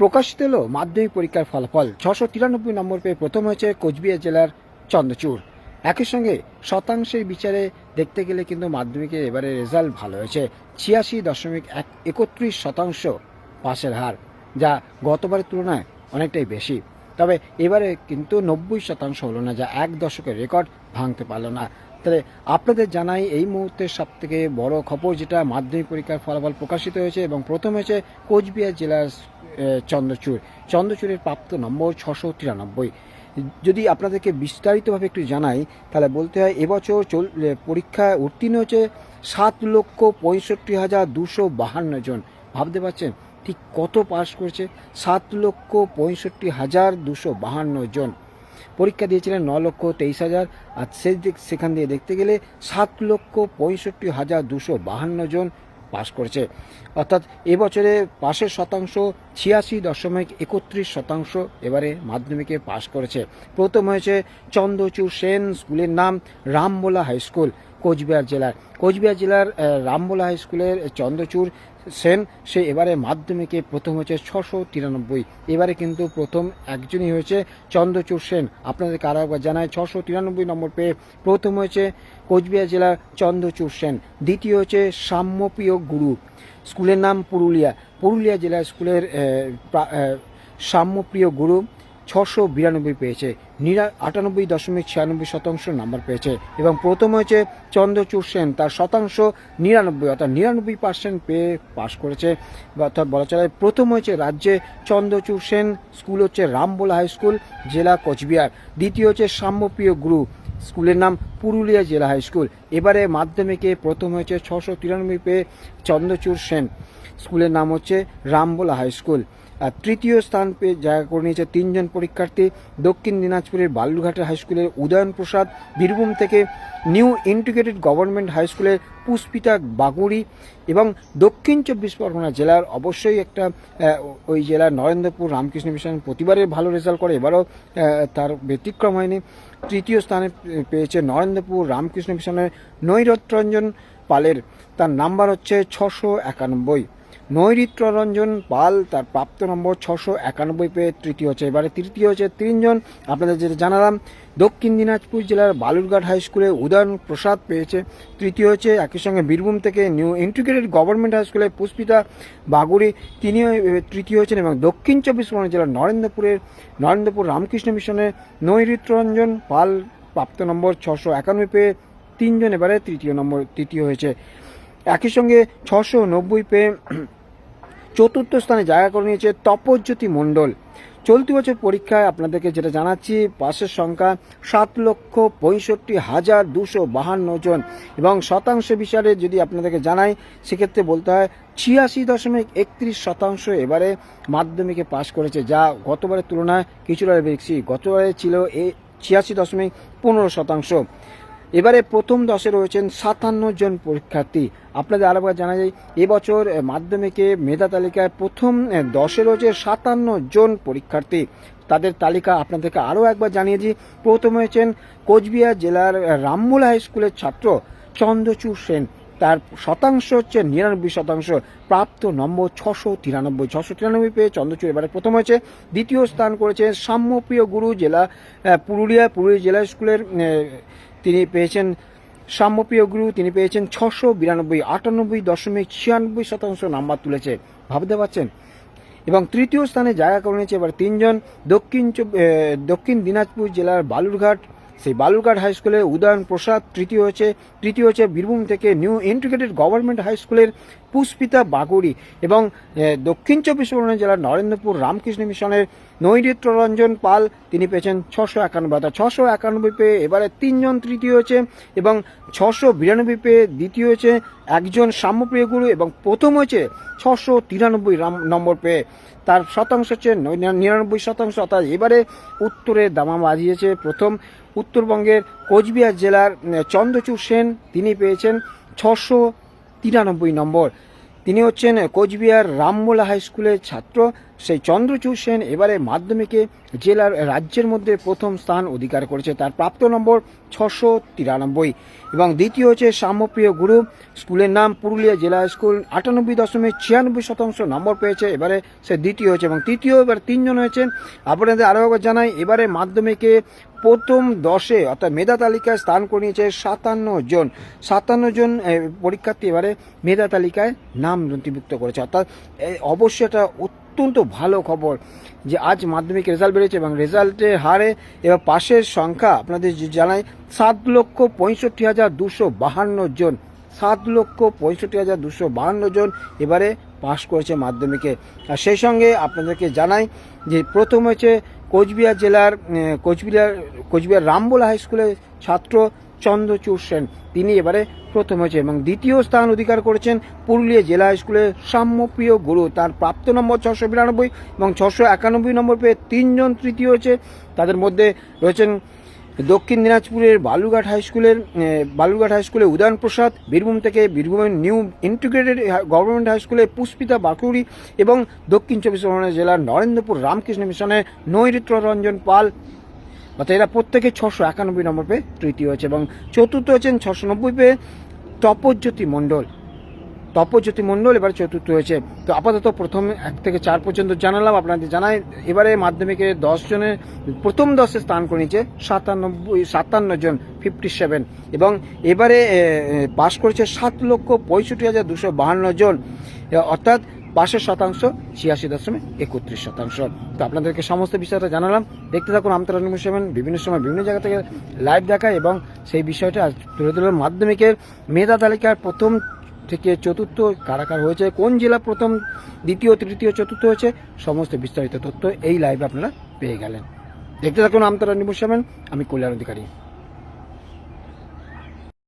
প্রকাশিত হলো মাধ্যমিক পরীক্ষার ফলাফল। ছশো তিরানব্বই নম্বর পেয়ে প্রথম হয়েছে কোচবিহার জেলার চন্দ্রচূড়। একই সঙ্গে শতাংশের বিচারে দেখতে গেলে কিন্তু মাধ্যমিকে এবারে রেজাল্ট ভালো হয়েছে। ছিয়াশি দশমিক এক একত্রিশ শতাংশ পাশের হার, যা গতবারের তুলনায় অনেকটাই বেশি। তবে এবারে কিন্তু নব্বই শতাংশ হলো না, যা এক দশকের রেকর্ড ভাঙতে পারল না। তাহলে আপনাদের জানাই, এই মুহূর্তে সব থেকে বড় খবর যেটা মাধ্যমিক পরীক্ষার ফলাফল প্রকাশিত হয়েছে এবং প্রথম হয়েছে কোচবিহার জেলার চন্দ্রচূড়। চন্দ্রচূড়ের প্রাপ্ত নম্বর ছশো তিরানব্বই। যদি আপনাদেরকে বিস্তারিতভাবে একটু জানাই, তাহলে বলতে হয়, এবছর চল পরীক্ষায় উত্তীর্ণ হয়েছে সাত লক্ষ পঁয়ষট্টি হাজার দুশো বাহান্ন জন। ভাবতে পারছেন? ঠিক কত পাশ করেছে? সাত লক্ষ পঁয়ষট্টি হাজার দুশো বাহান্ন জন। পরীক্ষা দিয়েছিলেন ন লক্ষ তেইশ হাজার। আর সে সেখান দিয়ে দেখতে গেলে সাত লক্ষ পঁয়ষট্টি হাজার দুশো বাহান্ন জন পাশ করেছে। অর্থাৎ এবছরে পাশের শতাংশ ছিয়াশি দশমিক একত্রিশ শতাংশ এবারে মাধ্যমিকে পাশ করেছে। প্রথম হয়েছে চন্দ্রচূড় সেন স্কুলের নাম রামবোলা হাই স্কুল, কোচবিহার জেলার। কোচবিহার জেলার রামবোলা হাই স্কুলের চন্দ্রচূড় সেন, সে এবারে মাধ্যমিকে প্রথম হয়েছে ছশো তিরানব্বই। এবারে কিন্তু প্রথম একজনই হয়েছে চন্দ্রচূড় সেন। আপনাদেরকে আরও একবার জানায়, ছশো তিরানব্বই নম্বর পেয়ে প্রথম হয়েছে কোচবিহার জেলার চন্দ্রচূড় সেন। দ্বিতীয় হচ্ছে সাম্যপ্রিয় গুরু। স্কুলের নাম পুরুলিয়া। পুরুলিয়া জেলা স্কুলের সাম্যপ্রিয় গুরু ছশো বিরানব্বই পেয়েছে। নিরা, আটানব্বই দশমিক ছিয়ানব্বই শতাংশ নাম্বার পেয়েছে। এবং প্রথম হয়েছে চন্দ্রচূড় সেন। তার শতাংশ নিরানব্বই, অর্থাৎ নিরানব্বই পার্সেন্ট পেয়ে পাশ করেছে। অর্থাৎ বলা চলে, প্রথম হয়েছে রাজ্যে চন্দ্রচূড় সেন, স্কুল হচ্ছে রামবোলা হাই স্কুল, জেলা কোচবিহার। দ্বিতীয় হচ্ছে সাম্যপ্রিয় গুরু স্কুলের নাম পুরুলিয়া জেলা হাই স্কুল। এবারে মাধ্যমিকে প্রথম হয়েছে ছশো তিরানব্বই পেয়ে চন্দ্রচূড় সেন। স্কুলের নাম হচ্ছে রামবোলা হাই স্কুল। তৃতীয় স্থান পেয়ে জায়গা করে নিয়েছে তিনজন পরীক্ষার্থী। দক্ষিণ দিনাজপুরের বালুরঘাটের হাইস্কুলের উদয়ন প্রসাদ বীরভূম থেকে নিউ ইন্টিগ্রেটেড গভর্নমেন্ট হাই স্কুলের পুষ্পিতা বাগুড়ি এবং দক্ষিণ চব্বিশ পরগনা জেলার অবশ্যই একটা ওই জেলার নরেন্দ্রপুর রামকৃষ্ণ মিশন প্রতিবারে ভালো রেজাল্ট করে। এবারও তার ব্যতিক্রম হয়নি। তৃতীয় স্থানে পেয়েছে নরেন্দ্রপুর রামকৃষ্ণ মিশনের নৈরত্রঞ্জন পালের। তার নাম্বার হচ্ছে ছশো একানব্বই। নৈরিত্র রঞ্জন পাল তার প্রাপ্ত নম্বর ছশো একানব্বই পেয়ে তৃতীয় হচ্ছে। এবারে তৃতীয় হচ্ছে তিনজন। আপনাদের যেটা জানালাম, দক্ষিণ দিনাজপুর জেলার বালুরঘাট হাই স্কুলে উদয়ন প্রসাদ পেয়েছে। তৃতীয় হচ্ছে একই সঙ্গে বীরভূম থেকে নিউ ইন্টিগ্রেটেড গভর্নমেন্ট হাই স্কুলে পুষ্পিতা বাগুড়ি। তিনিও তৃতীয় হয়েছেন এবং দক্ষিণ চব্বিশ পরগনা জেলার নরেন্দ্রপুরের নরেন্দ্রপুর রামকৃষ্ণ মিশনের নৈরিত্র রঞ্জন পাল প্রাপ্ত নম্বর ছশো একানব্বই পেয়ে তিনজন এবারে তৃতীয় নম্বর, তৃতীয় হয়েছে। একই সঙ্গে ছশো নব্বই পেয়ে চতুর্থ স্থানে জায়গা করে নিয়েছে তপজ্যোতি মণ্ডল। চলতি বছর পরীক্ষায় আপনাদেরকে যেটা জানাচ্ছি, পাশের সংখ্যা সাত লক্ষ পঁয়ষট্টি হাজার দুশো বাহান্ন জন এবং শতাংশ বিচারে যদি আপনাদেরকে জানাই, সেক্ষেত্রে বলতে হয় ছিয়াশি দশমিক একত্রিশ শতাংশ এবারে মাধ্যমিকে পাশ করেছে, যা গতবারের তুলনায় কিছুটা বেশি। গতবারে ছিল এ ছিয়াশি দশমিক পনেরো শতাংশ। এবারে প্রথম দশে রয়েছেন সাতান্ন জন পরীক্ষার্থী। আপনাদের আরেকবার জানা যায় এবছর মাধ্যমিকে মেধা তালিকায় প্রথম দশে রয়েছে সাতান্ন জন পরীক্ষার্থী। তাদের তালিকা আপনাদেরকে আরও একবার জানিয়ে দিই, প্রথম হয়েছেন কোচবিহার জেলার রামমূল হাই স্কুলের ছাত্র চন্দ্রচূড় সেন। তার শতাংশ হচ্ছে নিরানব্বই শতাংশ, প্রাপ্ত নম্বর ছশো তিরানব্বই। ছশো তিরানব্বই পেয়ে চন্দ্রচূড় এবারে প্রথম হয়েছে। দ্বিতীয় স্থান করেছে সাম্যপ্রিয় গুরু জেলা পুরুলিয়া পুরুলিয়া জেলা স্কুলের তিনি পেয়েছেন সাম্যপ্রিয় গুরু, তিনি পেয়েছেন ছশো বিরানব্বই, আটানব্বই দশমিক ছিয়ানব্বই শতাংশ নাম্বার তুলেছে। ভাবতে পারছেন? এবং তৃতীয় স্থানে জায়গা করে নিয়েছে এবার তিনজন। দক্ষিণ দক্ষিণ দিনাজপুর জেলার বালুরঘাট। সেই বালুরঘাট হাই স্কুলের উদয়ন প্রসাদ তৃতীয় হচ্ছে তৃতীয় হচ্ছে বীরভূম থেকে নিউ ইন্টিগ্রেটেড গভর্নমেন্ট হাই স্কুলের পুষ্পিতা বাগুড়ি এবং দক্ষিণ চব্বিশ পরগনা জেলার নরেন্দ্রপুর রামকৃষ্ণ মিশনের নৈরিত্র রঞ্জন পাল, তিনি পেয়েছেন ছশো একানব্বই, অর্থাৎ ছশো একানব্বই পেয়ে এবারে তিনজন তৃতীয় হয়েছে এবং ছশো বিরানব্বই পেয়ে দ্বিতীয় হয়েছে একজন সাম্যপ্রিয় গুরু এবং প্রথম হয়েছে ছশো তিরানব্বই নম্বর পেয়ে। তার শতাংশ হচ্ছে নিরানব্বই শতাংশ, অর্থাৎ এবারে উত্তরে দামা বাজিয়েছে প্রথম। উত্তরবঙ্গের কোচবিহার জেলার চন্দ্রচূড় সেন, তিনি পেয়েছেন ছশো তিরানব্বই নম্বর। তিনি হচ্ছেন কোচবিহার রামমোলা হাই স্কুলের ছাত্র। সেই চন্দ্রচূড় সেন এবারে মাধ্যমিকে জেলার রাজ্যের মধ্যে প্রথম স্থান অধিকার করেছে। তার প্রাপ্ত নম্বর ছশো তিরানব্বই। এবং দ্বিতীয় হচ্ছে সাম্যপ্রিয় গুরু। স্কুলের নাম পুরুলিয়া জেলা স্কুল। আটানব্বই দশমিক ছিয়ানব্বই শতাংশ নম্বর পেয়েছে এবারে সে দ্বিতীয় হয়েছে। এবং তৃতীয় এবার তিনজন হয়েছে। আপনাদের আরও একবার জানাই, এবারে মাধ্যমিকে প্রথম দশে অর্থাৎ মেধা তালিকায় স্থান করে নিয়েছে সাতান্ন জন। সাতান্ন জন পরীক্ষার্থী এবারে মেধা তালিকায় নাম নথিভুক্ত করেছে। অর্থাৎ অবশ্যই এটা অত্যন্ত ভালো খবর যে আজ মাধ্যমিক রেজাল্ট বেড়েছে এবং রেজাল্টের হারে এবার পাশের সংখ্যা আপনাদের জানাই, সাত লক্ষ পঁয়ষট্টি হাজার দুশো বাহান্ন জন। সাত লক্ষ পঁয়ষট্টি হাজার দুশো বাহান্ন জন এবারে পাশ করেছে মাধ্যমিকে। আর সেই সঙ্গে আপনাদেরকে জানাই যে প্রথম হয়েছে কোচবিহার জেলার কোচবিহার কোচবিহার রামবোলা হাই স্কুলের ছাত্র চন্দ্রচূড় সেন। তিনি এবারে প্রথম হয়েছে এবং দ্বিতীয় স্থান অধিকার করেছেন পুরুলিয়া জেলা স্কুলের সাম্যপ্রিয় গুরু। তার প্রাপ্ত নম্বর ছশো বিরানব্বই এবং ছশো একানব্বই নম্বর পেয়ে তিনজন তৃতীয় হয়েছে। তাদের মধ্যে রয়েছেন দক্ষিণ দিনাজপুরের বালুঘাট হাই স্কুলের বালুঘাট হাই স্কুলে উদয়ন প্রসাদ, বীরভূম থেকে বীরভূমের নিউ ইন্টিগ্রেটেড গভর্নমেন্ট হাই স্কুলে পুষ্পিতা বাকুড়ি এবং দক্ষিণ চব্বিশ পরগনা জেলার নরেন্দ্রপুর রামকৃষ্ণ মিশনের নৈরিত্র রঞ্জন পাল। অর্থাৎ এরা প্রত্যেকে ছশো একানব্বই নম্বর পেয়ে তৃতীয় হয়েছে এবং চতুর্থ হয়েছেন ছশো নব্বই পেয়ে তপজ্যোতি মণ্ডল। তপজ্যোতি মণ্ডল এবার চতুর্থ হয়েছে। তো আপাতত প্রথম এক থেকে চার পর্যন্ত জানালাম, আপনাদের জানাই। এবারে মাধ্যমিকে দশ জনের প্রথম দশে স্থান করে নিয়েছে সাতানব্বই, সাতান্ন জন ফিফটি সেভেন এবং এবারে পাশ করেছে সাত লক্ষ পঁয়ষট্টি হাজার দুশো বাহান্ন জন। অর্থাৎ পাশের শতাংশ, ছিয়াশি দশমিক একত্রিশ শতাংশ। তো আপনাদেরকে সমস্ত বিষয়টা জানালাম। দেখতে থাকুন আমতারা সেভেন, বিভিন্ন সময় বিভিন্ন জায়গা থেকে লাইভ দেখায় এবং সেই বিষয়টা আজ তুলে ধরলাম। মাধ্যমিকের মেধা তালিকার প্রথম থেকে চতুর্থ কারাকার হয়েছে। কোন জেলা প্রথম, দ্বিতীয়, তৃতীয়, চতুর্থ হয়েছে? সমস্ত বিস্তারিত তথ্য এই লাইভে আপনারা পেয়ে গেলেন। দেখতে থাকুন আমতারা নিবুসামেন আমি কল্যাণ অধিকারী।